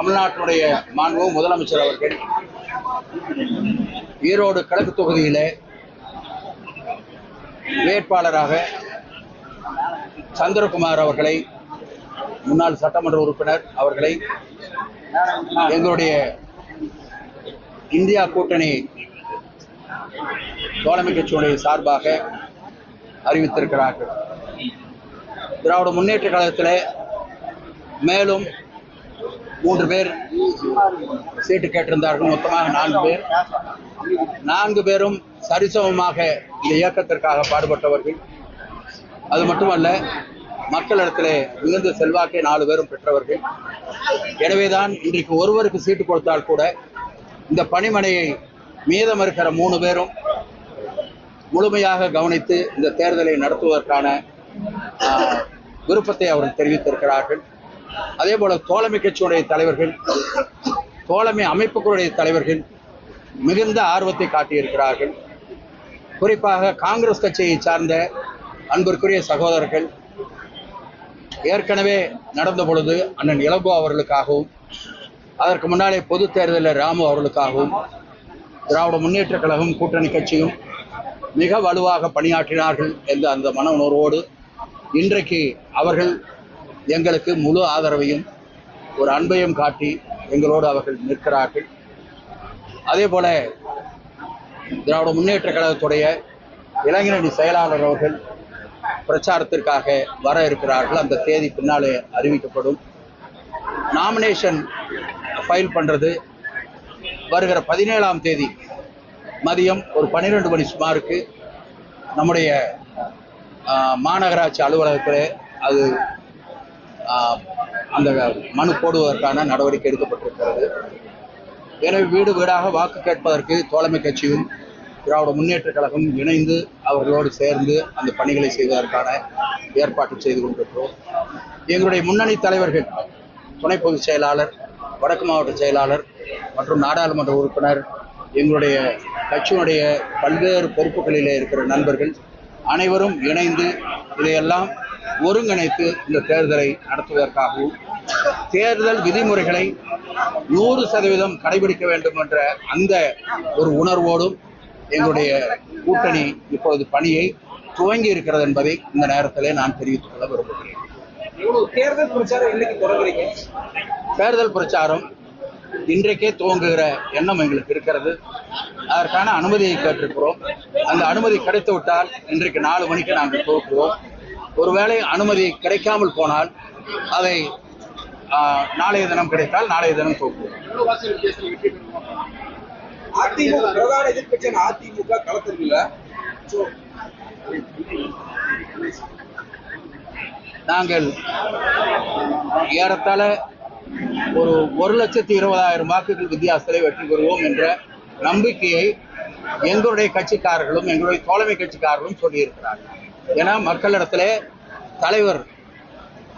தமிழ்நாட்டினுடைய மாண்பு முதலமைச்சர் அவர்கள் ஈரோடு கிழக்கு தொகுதியிலே வேட்பாளராக சந்திரகுமார் அவர்களை முன்னாள் சட்டமன்ற உறுப்பினர் அவர்களை எங்களுடைய இந்தியா கூட்டணி தோழமை கட்சியுடைய சார்பாக அறிவித்திருக்கிறார்கள். திராவிட முன்னேற்ற கழகத்தில் மேலும் மூன்று பேர் சீட்டு கேட்டிருந்தார்கள். மொத்தமாக நான்கு பேர். நான்கு பேரும் சரிசமமாக இந்த இயக்கத்திற்காக பாடுபட்டவர்கள். அது மட்டுமல்ல மக்களிடத்திலே மிகுந்த செல்வாக்கை நாலு பேரும் பெற்றவர்கள். எனவேதான் இன்றைக்கு ஒருவருக்கு சீட்டு கொடுத்தால் கூட இந்த பணிமனையை மீதம் இருக்கிற மூணு பேரும் முழுமையாக கவனித்து இந்த தேர்தலை நடத்துவதற்கான ஆஹ், விருப்பத்தை அவர்கள் தெரிவித்திருக்கிறார்கள். அதே போல தோழமை கட்சியுடைய தலைவர்கள் தோழமை அமைப்புகளுடைய தலைவர்கள் மிகுந்த ஆர்வத்தை காட்டியிருக்கிறார்கள். குறிப்பாக காங்கிரஸ் கட்சியை சார்ந்த அன்பிற்குரிய சகோதரர்கள் ஏற்கனவே நடந்த பொழுது அண்ணன் இளங்கோ அவர்களுக்காகவும் அதற்கு முன்னாலே பொது தேர்தலில் ராமு அவர்களுக்காகவும் திராவிட முன்னேற்ற கழகம் கூட்டணி கட்சியும் மிக வலுவாக பணியாற்றினார்கள் என்ற அந்த மன உணர்வோடு இன்றைக்கு அவர்கள் எங்களுக்கு முழு ஆதரவையும் ஒரு அன்பையும் காட்டி எங்களோடு அவர்கள் நிற்கிறார்கள். அதே போல திராவிட முன்னேற்ற கழகத்துடைய இளைஞரணி செயலாளர் அவர்கள் பிரச்சாரத்திற்காக வர இருக்கிறார்கள். அந்த தேதி பின்னாலே அறிவிக்கப்படும். நாமினேஷன் ஃபைல் பண்ணுறது வருகிற பதினேழாம் தேதி மதியம் ஒரு பன்னிரெண்டு மணி சுமாருக்கு நம்முடைய மாநகராட்சி அலுவலகத்தில் அது அந்த மனு போடுவதற்கான நடவடிக்கை எடுக்கப்பட்டிருக்கிறது. எனவே வீடு வீடாக வாக்கு கேட்பதற்கு தோழமை கட்சியும் திராவிட முன்னேற்ற கழகம் இணைந்து அவர்களோடு சேர்ந்து அந்த பணிகளை செய்வதற்கான ஏற்பாடு செய்து கொண்டிருக்கிறோம். எங்களுடைய முன்னணி தலைவர்கள் துணை பொதுச் செயலாளர் வடக்கு மாவட்ட செயலாளர் மற்றும் நாடாளுமன்ற உறுப்பினர் எங்களுடைய கட்சியினுடைய பல்வேறு பொறுப்புகளிலே இருக்கிற நண்பர்கள் அனைவரும் இணைந்து இதையெல்லாம் ஒருங்கிணைத்து இந்த தேர்தலை நடத்துவதற்காகவும் தேர்தல் விதிமுறைகளை நூறு சதவீதம் கடைபிடிக்க வேண்டும் என்ற அந்த ஒரு உணர்வோடும் எங்களுடைய கூட்டணி இப்பொழுது பணியை துவங்கி இருக்கிறது என்பதை இந்த நேரத்திலே நான் தெரிவித்துக் கொள்ள விரும்புகிறேன். தேர்தல் பிரச்சாரம் இன்னைக்கு தொடங்குறீங்க? தேர்தல் பிரச்சாரம் இன்றைக்கே துவங்குகிற எண்ணம் எங்களுக்கு இருக்கிறது. அதற்கான அனுமதியை கேட்டிருக்கிறோம். அந்த அனுமதி கிடைத்து விட்டால் இன்றைக்கு நாலு மணிக்கு நாங்கள் துவக்குவோம். ஒருவேளை அனுமதி கிடைக்காமல் போனால் அதை நாளைய தினம் கிடைத்தால் நாளைய தினம் அதிமுக பிரதான அதிமுக So, நாங்கள் ஏறத்தாழ ஒரு ஒரு லட்சத்தி இருபதாயிரம் வாக்குகள் வித்தியாசத்தில் வெற்றி பெறுவோம் என்ற நம்பிக்கையை எங்களுடைய கட்சிக்காரர்களும் எங்களுடைய தோழமை கட்சிக்காரர்களும் சொல்லியிருக்கிறார்கள். ஏன்னா மக்களிடத்துல தலைவர்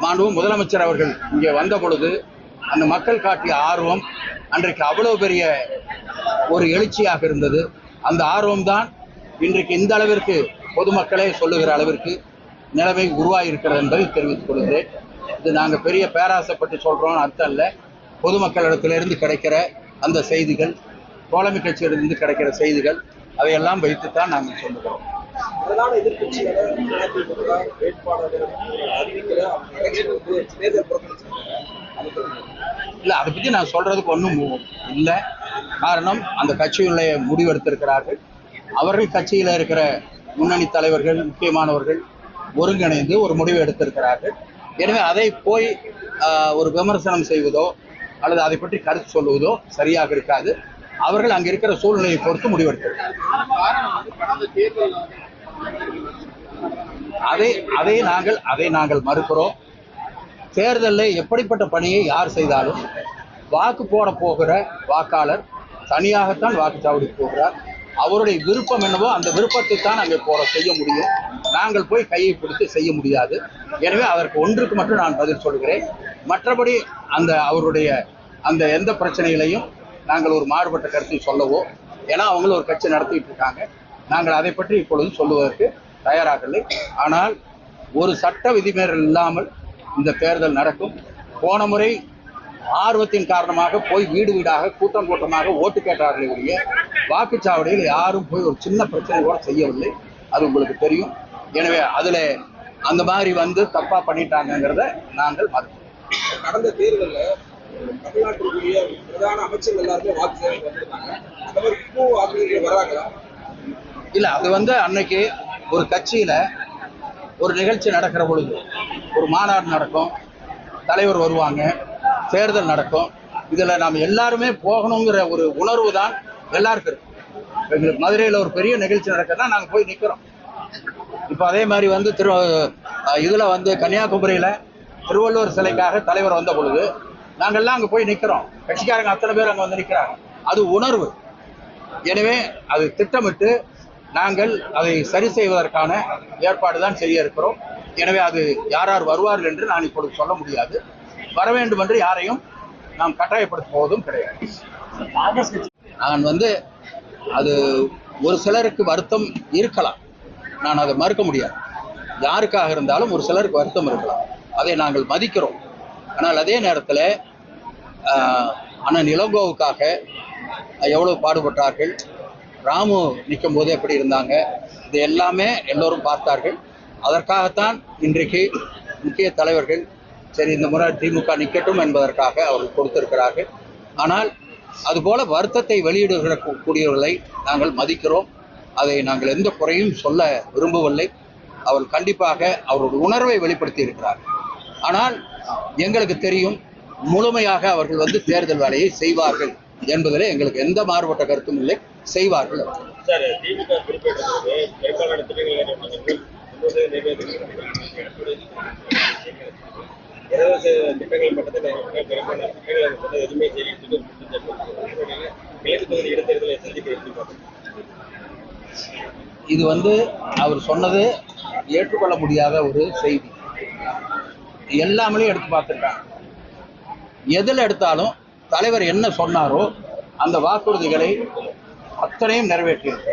மாண்பு முதலமைச்சர் அவர்கள் இங்கே வந்த பொழுது அந்த மக்கள் காட்டிய ஆர்வம் அன்றைக்கு அவ்வளோ பெரிய ஒரு எழுச்சியாக இருந்தது. அந்த ஆர்வம்தான் இன்றைக்கு இந்த அளவிற்கு பொதுமக்களே சொல்லுகிற அளவிற்கு நிலைமை உருவாகியிருக்கிறது என்பதை தெரிவித்துக் கொள்கிறேன். இது நாங்கள் பெரிய பேராசைப்பட்டு சொல்கிறோம்னு அர்த்தம் இல்லை. பொதுமக்களிடத்திலிருந்து கிடைக்கிற அந்த செய்திகள் தோழமை கட்சியிலிருந்து கிடைக்கிற செய்திகள் அதையெல்லாம் வைத்துத்தான் நாங்கள் சொல்லுகிறோம். பிரதான எதிர்க்கட்சியான அதிமுக வேட்பாளர் அவங்க தேர்தல் புறக்கணிச்சிருக்காங்க அது தெரியுமா? இல்லை அதை பற்றி நான் சொல்கிறதுக்கு ஒன்றும் இல்லை. காரணம் அந்த கட்சியுடைய முடிவெடுத்திருக்கிறார்கள். அவர்கள் கட்சியில் இருக்கிற முன்னணி தலைவர்கள் முக்கியமானவர்கள் ஒருங்கிணைந்து ஒரு முடிவு எடுத்திருக்கிறார்கள். எனவே அதை போய் ஆஹ், ஒரு விமர்சனம் செய்வதோ அல்லது அதை பற்றி கருத்து சொல்லுவதோ சரியாக இருக்காது. அவர்கள் அங்கே இருக்கிற சூழ்நிலையை பொறுத்து முடிவெடுக்கிறார்கள் அதை அதை நாங்கள் அதை நாங்கள் மறுக்கிறோம். தேர்தலில் எப்படிப்பட்ட பணியை யார் செய்தாலும் வாக்கு போட போகிற வாக்காளர் தனியாகத்தான் வாக்குச்சாவடிக்கு போகிறார். அவருடைய விருப்பம் என்னவோ அந்த விருப்பத்தை தான் அங்கே போற செய்ய முடியும். நாங்கள் போய் கையை பிடித்து செய்ய முடியாது. எனவே அதற்கு ஒன்றுக்கு மட்டும் நான் பதில் சொல்கிறேன். மற்றபடி அந்த அவருடைய அந்த எந்த பிரச்சனைகளையும் நாங்கள் ஒரு மாறுபட்ட கருத்தை சொல்லவோ ஏன்னா அவங்களும் ஒரு கட்சி நடத்திட்டு இருக்காங்க. நாங்கள் அதை பற்றி இப்பொழுது சொல்லுவதற்கு தயாராகவில்லை. ஆனால் ஒரு சட்ட விதிமீறல் இல்லாமல் இந்த தேர்தல் நடக்கும். போன முறை ஆர்வத்தின் காரணமாக போய் வீடு வீடாக கூட்டம் கூட்டமாக ஓட்டு கேட்டார்களே ஒழிய வாக்குச்சாவடியில் யாரும் போய் ஒரு சின்ன பிரச்சனை கூட செய்யவில்லை. அது உங்களுக்கு தெரியும். எனவே அதுல அந்த மாதிரி வந்து தப்பா பண்ணிட்டாங்கங்கிறத நாங்கள் மறுக்கிறோம். கடந்த தேர்தலில் தமிழ்நாட்டிற்குரிய பிரதான அமைச்சர்கள் எல்லாருமே வாக்கு சேவைக்கு வந்திருந்தாங்க அந்த மாதிரி இப்போ வாக்குகள் வராங்களா இல்லை அது வந்து அன்னைக்கு ஒரு கட்சியில் ஒரு நிகழ்ச்சி நடக்கிற பொழுது ஒரு மாநாடு நடக்கும் தலைவர் வருவாங்க தேர்தல் நடக்கும். இதில் நாம் எல்லாருமே போகணுங்கிற ஒரு உணர்வு தான் எல்லாருக்கும் இருக்கும் எங்களுக்கு மதுரையில் ஒரு பெரிய நிகழ்ச்சி நடக்குதுன்னா நாங்கள் போய் நிற்கிறோம் இப்போ அதே மாதிரி வந்து திரு இதில் வந்து கன்னியாகுமரியில் திருவள்ளுவர் சிலைக்காக தலைவர் வந்த பொழுது நாங்கள்லாம் அங்கே போய் நிற்கிறோம் கட்சிக்காரங்க அத்தனை பேர் அங்கே வந்து நிற்கிறாங்க அது உணர்வு. எனவே அது திட்டமிட்டு நாங்கள் அதை சரி செய்வதற்கான ஏற்பாடு தான் செய்ய இருக்கிறோம். எனவே அது யார் யார் வருவார்கள் என்று நான் இப்பொழுது சொல்ல முடியாது. வர வேண்டும் என்று யாரையும் நாம் கட்டாயப்படுத்துவதும் கிடையாது. நான் வந்து அது ஒரு சிலருக்கு வருத்தம் இருக்கலாம். நான் அதை மறுக்க முடியாது. யாருக்காக இருந்தாலும் ஒரு சிலருக்கு வருத்தம் இருக்கலாம். அதை நாங்கள் மதிக்கிறோம். ஆனால் அதே நேரத்தில் அண்ணன் இளங்கோவுக்காக எவ்வளவு பாடுபட்டார்கள் ராமு நிற்கும் போது எப்படி இருந்தாங்க இது எல்லாமே எல்லோரும் பார்த்தார்கள். அதற்காகத்தான் இன்றைக்கு முக்கிய தலைவர்கள் சரி இந்த முறை திமுக நிற்கட்டும் என்பதற்காக அவர்கள் கொடுத்திருக்கிறார்கள். ஆனால் அதுபோல வருத்தத்தை வெளியிடுகிற கூடியவர்களை நாங்கள் மதிக்கிறோம். அதை நாங்கள் எந்த குறையும் சொல்ல விரும்பவில்லை. அவர் கண்டிப்பாக அவருடைய உணர்வை வெளிப்படுத்தி இருக்கிறார் ஆனால் எங்களுக்கு தெரியும் முழுமையாக அவர்கள் வந்து தேர்தல் வேலையை செய்வார்கள் என்பதில் எங்களுக்கு எந்த மாறுபட்ட கருத்தும் இல்லை. செய்வார்கள்? இது வந்து அவர் சொன்னது ஏற்றுக்கொள்ள முடியாத ஒரு செய்தி. எல்லாமே எடுத்து பார்த்துருக்காங்க. எதில் எடுத்தாலும் தலைவர் என்ன சொன்னாரோ அந்த வாக்குறுதிகளை அத்தனையும் நிறைவேற்றியது.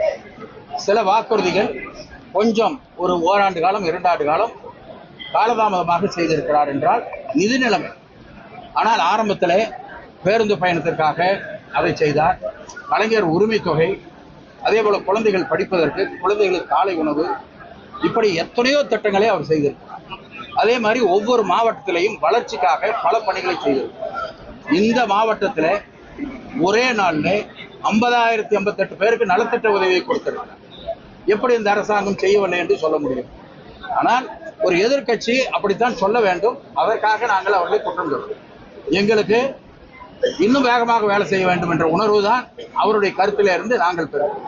சில வாக்குறுதிகள் கொஞ்சம் ஒரு ஓராண்டு காலம் இரண்டாண்டு காலம் காலதாமதமாக செய்திருக்கிறார் என்றால் நிதி நிலைமை. ஆனால் ஆரம்பத்தில் பேருந்து பயணத்திற்காக அதை செய்தார். கலைஞர் உரிமை தொகை அதே போல குழந்தைகள் படிப்பதற்கு குழந்தைகளுக்கு காலை உணவு இப்படி எத்தனையோ திட்டங்களை அவர் செய்திருக்கிறார். அதே மாதிரி ஒவ்வொரு மாவட்டத்திலையும் வளர்ச்சிக்காக பல பணிகளை செய்திருக்கிறார். இந்த மாவட்டத்தில் ஒரே நாளில் ஐம்பதாயிரத்தி எண்பத்தெட்டு பேருக்கு நலத்திட்ட உதவியை கொடுத்திருக்கிறார். எப்படி இந்த அரசாங்கம் செய்யவில்லை என்று சொல்ல முடியும். ஆனால் ஒரு எதிர்க்கட்சி அப்படித்தான் சொல்ல வேண்டும். அதற்காக நாங்கள் அவர்களை குற்றம் சொல்றோம். எங்களுக்கு இன்னும் வேகமாக வேலை செய்ய வேண்டும் என்ற உணர்வு தான் அவருடைய கருத்தில இருந்து நாங்கள் பெறுவோம்.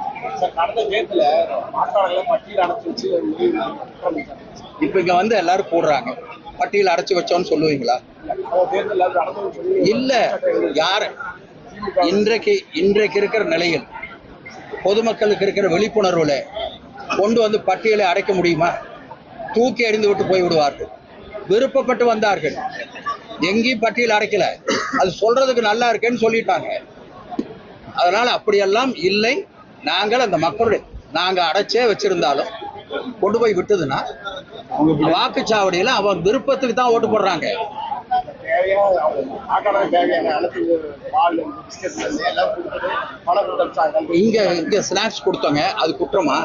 இப்ப இங்க வந்து எல்லாரும் கூடுறாங்க. பட்டியல் அடைச்சு வச்சோன்னு சொல்லுவீங்களா? இல்ல யார்? இன்றைக்கு இன்றைக்கு இருக்கிற நிலையில் பொதுமக்களுக்கு இருக்கிற விழிப்புணர்வில் கொண்டு வந்து பட்டியலை அடைக்க முடியுமா? தூக்கி எறிந்து விட்டு போய் விடுவார்கள். விருப்பப்பட்டு வந்தார்கள். எங்கேயும் பட்டியல் அடைக்கல. அது சொல்றதுக்கு நல்லா இருக்கேன்னு சொல்லிட்டாங்க. அதனால அப்படியெல்லாம் இல்லை. நாங்கள் அந்த மக்களுடைய நாங்க அடைச்சே வச்சிருந்தாலும் கொண்டு போய் விட்டதுன்னா வாக்குச்சாவடியில் அவன் விருப்பத்துக்கு தான் ஓட்டு போடுறாங்க. தேவையான அவங்க தேவையான அனைத்து பால் பிஸ்கெட் எல்லாம் கொடுத்துட்டு பணம் கொடுத்தாங்க. இங்க இங்க ஸ்நாக்ஸ் கொடுத்தாங்க. அது குற்றமா?